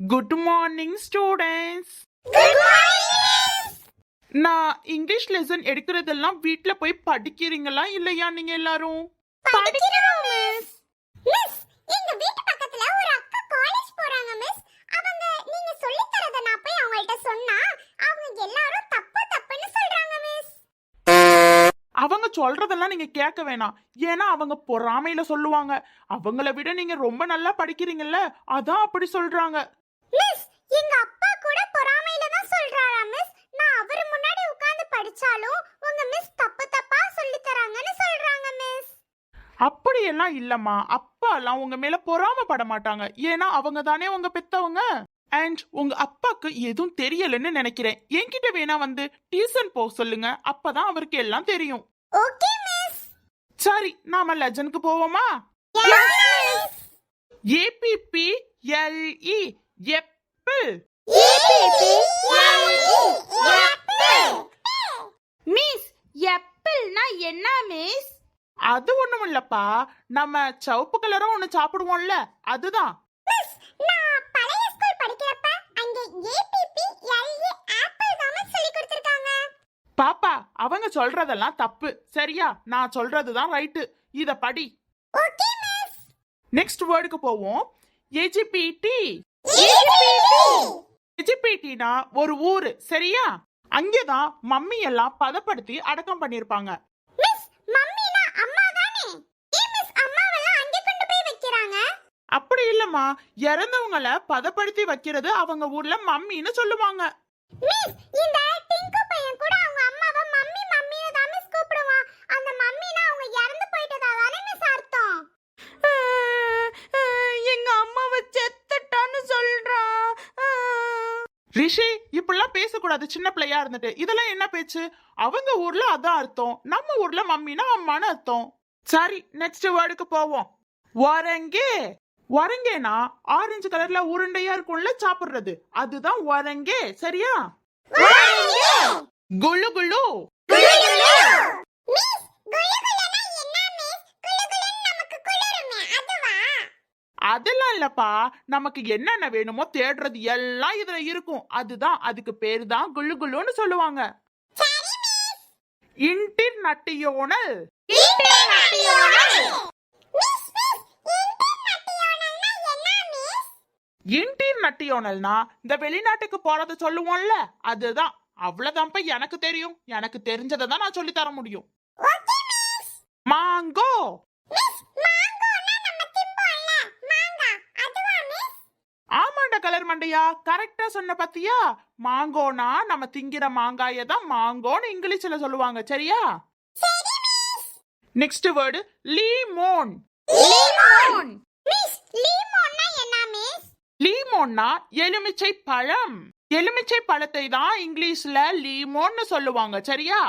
Good morning students நான் English lesson எடுக்கிறதெல்லாம் வீட்ல போய் படிக்கிறீங்களா இல்லையா நீங்க எல்லாரும்? படிக்கிறோம் மிஸ் மிஸ் எங்க வீட்டு பக்கத்துல ஒரு அக்கா காலேஜ் போறாங்க மிஸ் அவங்க நீங்க சொல்லி தரத நான் போய் அவங்கள்ட்ட சொன்னா அவங்க எல்லாரும் தப்பு தப்புன்னு சொல்றாங்க மிஸ் அவங்க சொல்றதெல்லாம் நீங்க கேட்க வேணாம். ஏன்னா அவங்க பொறாமையில சொல்லுவாங்க. அவங்கள விட நீங்க ரொம்ப நல்லா படிக்கிறீங்கல்ல? அதான் அப்படி சொல்றாங்க. மிஸ் எங்க அப்பா கூட பொறாமையில தான் சொல்றாரா மிஸ்? நான் அவர் முன்னாடி உட்கார்ந்து படிச்சாலும் உங்க மிஸ் தப்பு தப்பா சொல்லி தராங்கன்னு சொல்றாங்க மிஸ். அப்படியெல்லாம் இல்லம்மா. அப்பா எல்லாம் உங்க மேல பொறாமப்பட மாட்டாங்க. ஏன்னா அவங்க தானே உங்க பெத்தவங்க. அண்ட் உங்க அப்பாக்கு எதுவும் தெரியலன்னு நினைக்கிறேன். என்கிட்ட வேணா வந்து டியூஷன் போக சொல்லுங்க. அப்பதான் அவருக்கு எல்லாம் தெரியும். Okay miss. சரி நாம லெஜனுக்கு போவோமா? A P P L E apple miss எப்பிள்னா என்ன மிஸ் அது ஒண்ணும் இல்லப்பா. நம்ம சிவப்பு கலரா ஒண்ணு சாப்பிடுவோம்ல அதுதான். நான் பழைய ஸ்கூல் படிக்கிறப்ப அங்க A P P L E apple தான் மிஸ் சொல்லி கொடுத்திருக்காங்க. பாப்பா அவங்க சொல்றதெல்லாம் தப்பு. சரியா? நான் சொல்றதுதான் ரைட்டு. இத படி. ஓகே மிஸ் நெக்ஸ்ட் வேர்டுக்கு போவோம். எஜிபிடி எஜிபிடினா ஒரு ஊரு சரியா? அங்கேதான் மம்மி எல்லாம் பதப்படுத்தி அடக்கம் பண்ணிருப்பாங்க அப்படி இல்லம்மா இறந்தவங்கள பதப்படுத்தி வைக்கிறது அவங்க ஊர்ல மம்மின்னு சொல்லுவாங்க. மிஸ் இந்த ரிஷி இப்படிலாம் பேசக்கூடாது. சின்ன பிள்ளையா இருந்துட்டு. இதெல்லாம் என்ன பேச்சு? அவங்க ஊர்ல அதான் அர்த்தம். நம்ம ஊர்ல மம்மினா அம்மான்னு அர்த்தம். சரி நெக்ஸ்ட் வேர்டுக்கு போவோம். வரங்கே. வரங்கேனா ஆரஞ்சு கலர்ல உருண்டையா இருக்கும்ல சாப்பிடுறது. அதுதான் வரங்கே. சரியா? குளு குளு அதெல்லாம் இல்லப்பா. நமக்கு என்னென்ன வேணுமோ தேடுறது எல்லாம் இதுல இருக்கும். அதுதான் அதுக்கு பேரு தான் குளு குளுன்னு சொல்லுவாங்க. இன்டிர் நட்டியோனல். இன்டீர் நட்டியோனல்னா இந்த வெளிநாட்டுக்கு போறத சொல்லுவோம்ல அதுதான். அவ்வளவுதான்ப்பா எனக்கு தெரியும். எனக்கு தெரிஞ்சதை தான் நான் சொல்லி தர முடியும். மாங்கோ. மண்டையா கரெக்டா சொன்ன பத்தியா? மாங்கோனா நம்ம திங்கிற மாங்காய தான் மாங்கோன்னு இங்கிலீஷ்ல சொல்லுவாங்க சரியா? Next word lemon lemon miss லீமோன்னா என்ன மிஸ் லீமோன்னா எலுமிச்சை பழம். எலுமிச்சை பழத்தை தான் இங்கிலீஷ்ல லீமோன்னு சொல்லுவாங்க சரியா?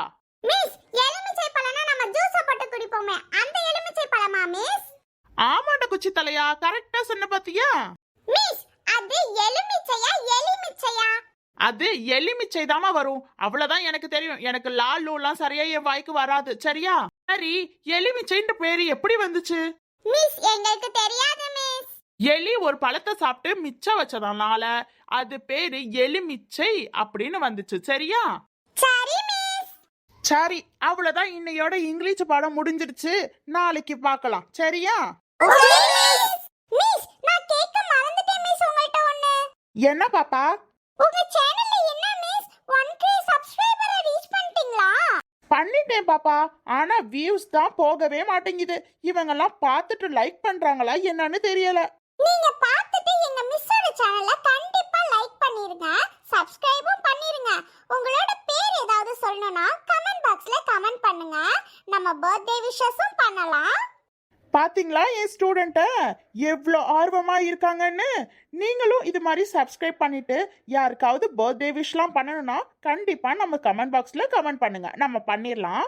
மிஸ் எலுமிச்சை பழம்னா நம்ம ஜூஸ் போட்டு குடிப்போமே. அந்த எலுமிச்சை பழமா மிஸ் ஆமாண்ட குச்சி தலையா கரெக்டா சொன்ன பத்தியா? மிஸ் அது எலுமிச்சை தாமா வரும். அவ்வளவுதான் எனக்கு தெரியும். எனக்கு லாலூலாம் சரியா என் வாய்க்கு வராது. சரியா? சரி எலுமிச்சைன்ற பேரு எப்படி வந்துச்சு? மிஸ் எங்களுக்கு தெரியாது மிஸ். எலி ஒரு பழத்தை சாப்பிட்டு மிச்சம் வச்சதுனால அது பேரு எலுமிச்சை அப்படின்னு வந்துச்சு. சரியா? சரி மிஸ். சரி அவ்வளவுதான். இன்னையோட இங்கிலீஷ் பாடம் முடிஞ்சிடுச்சு நாளைக்கு பார்க்கலாம். சரியா? மிஸ். மிஸ் நான் கேட்க மறந்துட்டேன் மிஸ் உங்கள்ட்ட ஒண்ணு. என்ன பாப்பா? உங்க சேனல்ல பண்ணிட்டேன் பாப்பா. ஆனா வியூஸ் தான் போகவே மாட்டேங்குது. இவங்கெல்லாம் பார்த்துட்டு லைக் பண்றாங்களா என்னன்னு தெரியல. நீங்க பார்த்துட்டு எங்க மிஸ்ஸோட சேனலை கண்டிப்பா லைக் பண்ணிருங்க. சப்ஸ்கிரைபும் பண்ணிருங்க. உங்களோட பேர் ஏதாவது சொல்லணும்னா கமெண்ட் பாக்ஸ்ல கமெண்ட் பண்ணுங்க. நம்ம பர்த்டே விஷஸும் பண்ணலாம். பார்த்தீங்களா என் ஸ்டூடெண்ட்டை எவ்வளோ ஆர்வமாக இருக்காங்கன்னு? நீங்களும் இது மாதிரி சப்ஸ்கிரைப் பண்ணிவிட்டு யாருக்காவது பர்த்டே விஷ்லாம் பண்ணணும்னா கண்டிப்பாக நம்ம கமெண்ட் பாக்ஸில் கமெண்ட் பண்ணுங்கள் நம்ம பண்ணிடலாம்.